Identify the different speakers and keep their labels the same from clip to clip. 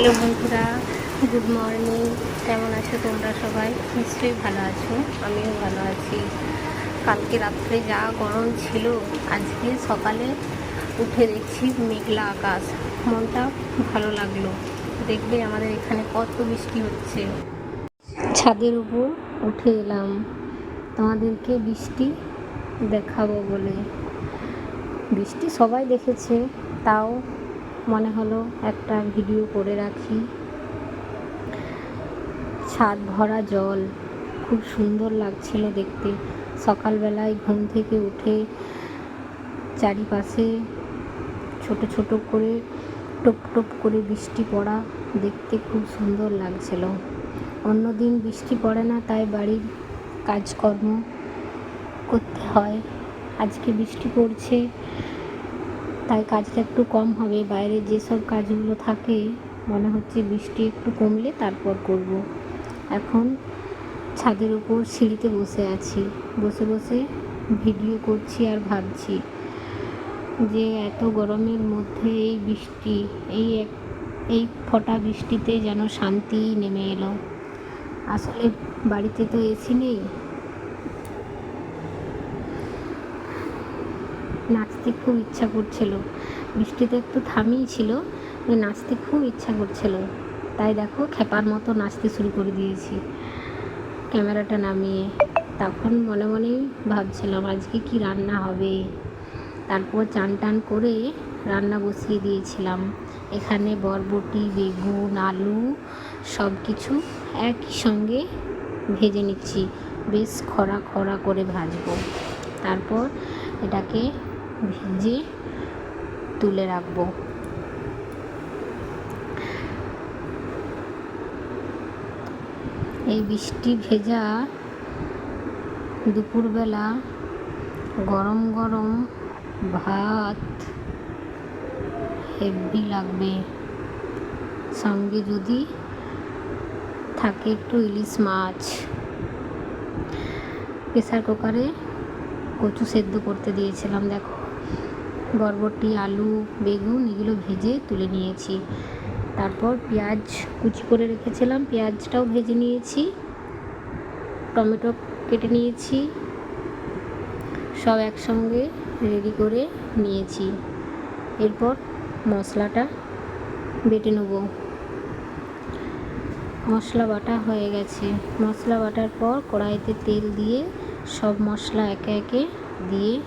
Speaker 1: Hello বন্ধুরা, good morning. কেমন আছো তোমরা সবাই? নিশ্চয়ই ভালো আছো। আমিও ভালো আছি। কালকে রাত্রে যা গরম ছিল, আজকে সকালে উঠে দেখছি মেঘলা আকাশ। মনটা ভালো লাগল। দেখবে আমাদের এখানে কত বৃষ্টি হচ্ছে। ছাদের উপর উঠে এলাম। তোমাদেরকে বৃষ্টি দেখাবো বলে। বৃষ্টি সবাই দেখেছে, তাও মনে হলো একটা ভিডিও করে রাখি। ছাদ ভরা জল, খুব সুন্দর লাগছিল দেখতে। সকালবেলায় ঘুম থেকে উঠে চারিপাশে ছোট ছোট করে, টপ টপ করে বৃষ্টি পড়া দেখতে খুব সুন্দর লাগছিল। অন্যদিন বৃষ্টি পড়ে না, তাই বাড়ির কাজকর্ম করতে হয়। আজকে বৃষ্টি পড়ছে তাই কাজটা একটু কম হবে। বাইরে যেসব কাজগুলো থাকে, মনে হচ্ছে বৃষ্টি একটু কমলে তারপর করব। এখন ছাদের উপর সিঁড়িতে বসে আছি। বসে বসে ভিডিও করছি আর ভাবছি যে এত গরমের মধ্যে এই বৃষ্টি, এই এক, এই ফটা বৃষ্টিতে যেন শান্তি নেমে এলো। আসলে বাড়িতে তো এসি নেই। নাচতে খুব ইচ্ছা করছিল। বৃষ্টিতে একটু থামিয়ে ছিল নাচতে খুব ইচ্ছা করছিল। তাই দেখো খেপার মতো নাচতে শুরু করে দিয়েছি। ক্যামেরাটা নামিয়ে তখন মনে মনে ভাবছিলাম, আজকে কি রান্না হবে? তারপর চান টান করে রান্না বসিয়ে দিয়েছিলাম। এখানে বরবটি, বেগুন, আলু সব কিছু একই সঙ্গে ভেজে নিচ্ছি। বেশ খরা খরা করে ভাজবো। তারপর এটাকে ভেজে তুলে রাখব। এই বৃষ্টি ভেজা দুপুরবেলা গরম গরম ভাত হেভি লাগবে। সঙ্গে যদি থাকে একটু ইলিশ মাছ। প্রেসার কুকারে কচু সেদ্ধ করতে দিয়েছিলাম, দেখো। বরবটি, আলু, বেগুন এগুলো ভেজে তুলে নিয়েছি। তারপর পেঁয়াজ কুচি করে রেখেছিলাম। পেঁয়াজটাও ভেজে নিয়েছি। টমেটো কেটে নিয়েছি। সব একসঙ্গে রেডি করে নিয়েছি। এরপর মশলাটা বেটে নেব। মশলা বাটা হয়ে গেছে। মশলা বাটার পর কড়াইতে তেল দিয়ে সব মশলা একে একে দিয়ে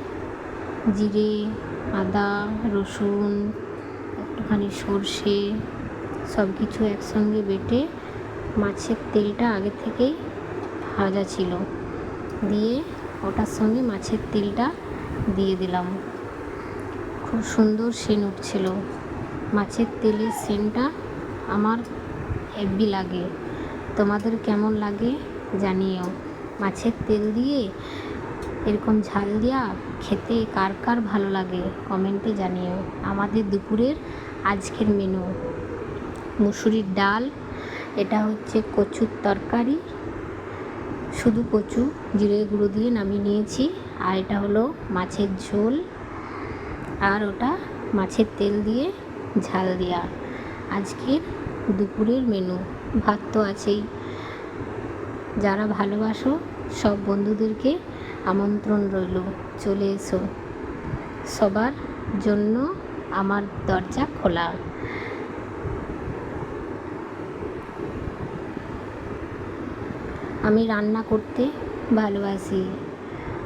Speaker 1: জিরে আদা, রসুন, একটুখানি সর্ষে সব কিছু একসঙ্গে বেটে মাছের তেলটা আগে থেকেই ভাজা ছিল। দিয়ে ওটার সঙ্গে মাছের তেলটা দিয়ে দিলাম। খুব সুন্দর সেন উঠছিল। মাছের তেলের সেনটা আমার হেভি লাগে। তোমাদের কেমন লাগে জানিও। মাছের তেল দিয়ে এরকম ঝাল দিয়া খেতে কার কার ভালো লাগে? কমেন্টে জানিও। আমাদের দুপুরের আজকের মেনু মুসুরির ডাল, এটা হচ্ছে কচুর তরকারি। শুধু কচু, জিরে গুঁড়ো দিয়ে নামিয়ে নিয়েছি। আর এটা হলো মাছের ঝোল। আর ওটা মাছের তেল দিয়ে ঝাল দেওয়া আজকের দুপুরের মেনু ভাত তো আছেই। যারা ভালোবাসো, সব বন্ধুদেরকে আমন্ত্রণ রইল, চলে এসো। সবার জন্য আমার দরজা খোলা। আমি রান্না করতে ভালোবাসি।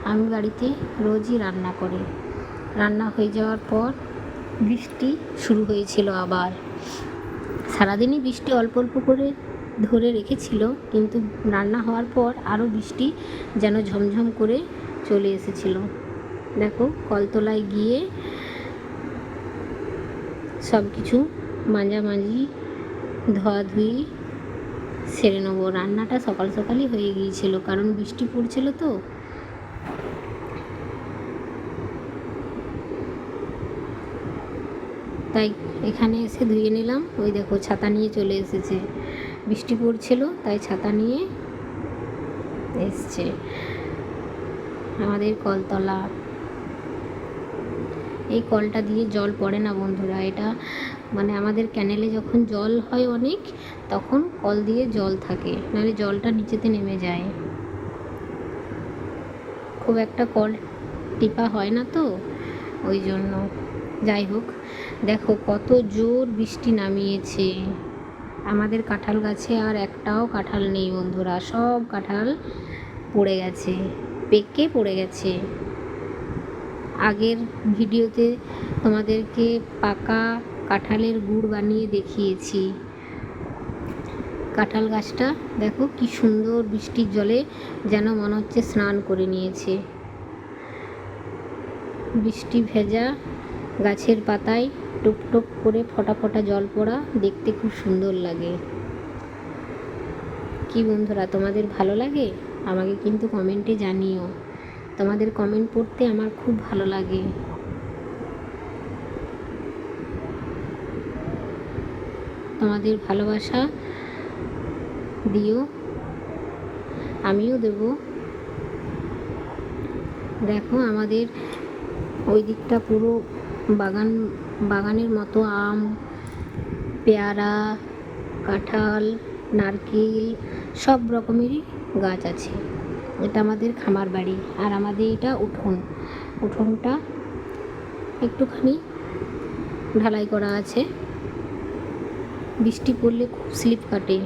Speaker 1: আমি বাড়িতে রোজই রান্না করি। রান্না হয়ে যাওয়ার পর বৃষ্টি শুরু হয়েছিল আবার। সারাদিনই বৃষ্টি অল্প অল্প করে ধরে রেখেছিল, কিন্তু রান্না হওয়ার পর আরও বৃষ্টি যেন ঝমঝম করে চলে এসেছিল। দেখো, কলতলায় গিয়ে সব কিছু মাঝামাঝি ধোয়াধুয়ি সেরে নেব। রান্নাটা সকাল সকালই হয়ে গিয়েছিল, কারণ বৃষ্টি পড়ছিল তো। তাই এখানে এসে ধুয়ে নিলাম। ওই দেখো, ছাতা নিয়ে চলে এসেছে। বৃষ্টি পড়ছিল, তাই ছাতা নিয়ে এসছে আমাদের কলতলা। এই কলটা দিয়ে জল পড়ে না বন্ধুরা, এটা মানে আমাদের ক্যানেলে যখন জল হয় অনেক, তখন কল দিয়ে জল থাকে, নাহলে জলটা নিচেতে নেমে যায়। খুব একটা কল টিপা হয় না তো, ওই জন্য। যাই হোক, দেখো কত জোর বৃষ্টি নামিয়েছে। আমাদের কাঁঠাল গাছে আর একটাও কাঁঠাল নেই বন্ধুরা, সব কাঁঠাল পড়ে গেছে, পেকে পড়ে গেছে। আগের ভিডিওতে তোমাদেরকে পাকা কাঁঠালের গুড় বানিয়ে দেখিয়েছি। কাঁঠাল গাছটা দেখো কি সুন্দর বৃষ্টির জলে যেন মনে হচ্ছে স্নান করে নিয়েছে। বৃষ্টি ভেজা গাছের পাতায় টুপ টুপ করে ফটা ফটা জল পড়া, দেখতে খুব সুন্দর লাগে। কি বন্ধুরা, তোমাদের ভালো লাগে? আমাকে কিন্তু কমেন্টে জানিও। তোমাদের কমেন্ট পড়তে আমার খুব ভালো লাগে। তোমাদের ভালোবাসা দিও, আমিও দেব। দেখো আমাদের ওই দিকটা পুরো বাগান বাগানের মতো আম, পেয়ারা, কাঁঠাল, নারকেল, সব রকমেরই গাছ আছে। এটা আমাদের খামার বাড়ি আর আমাদের এটা উঠোন। উঠোনটা একটুখানি ঢালাই করা আছে। বৃষ্টি পড়লে খুব স্লিপ কাটে,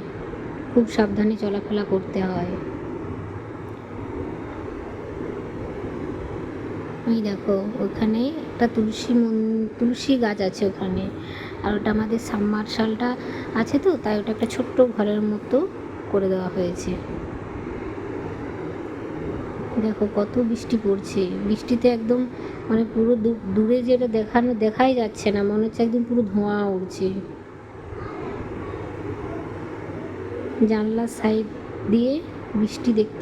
Speaker 1: খুব সাবধানে চলাফেরা করতে হয়। এই দেখো ওখানে একটা তুলসী মন- তুলসী গাছ আছে ওখানে। আর ওটা আমাদের সাবমার্শালটা আছে তো, তাই ওটা একটা ছোট্ট ঘরের মতো করে দেওয়া হয়েছে। দেখো কত বৃষ্টি পড়ছে। বৃষ্টিতে একদম মানে পুরো দূরে যেটা দেখানো, দেখাই যাচ্ছে না, মনে হচ্ছে একদম পুরো ধোঁয়া উড়ছে। জানলার সাইড দিয়ে বৃষ্টি দেখতে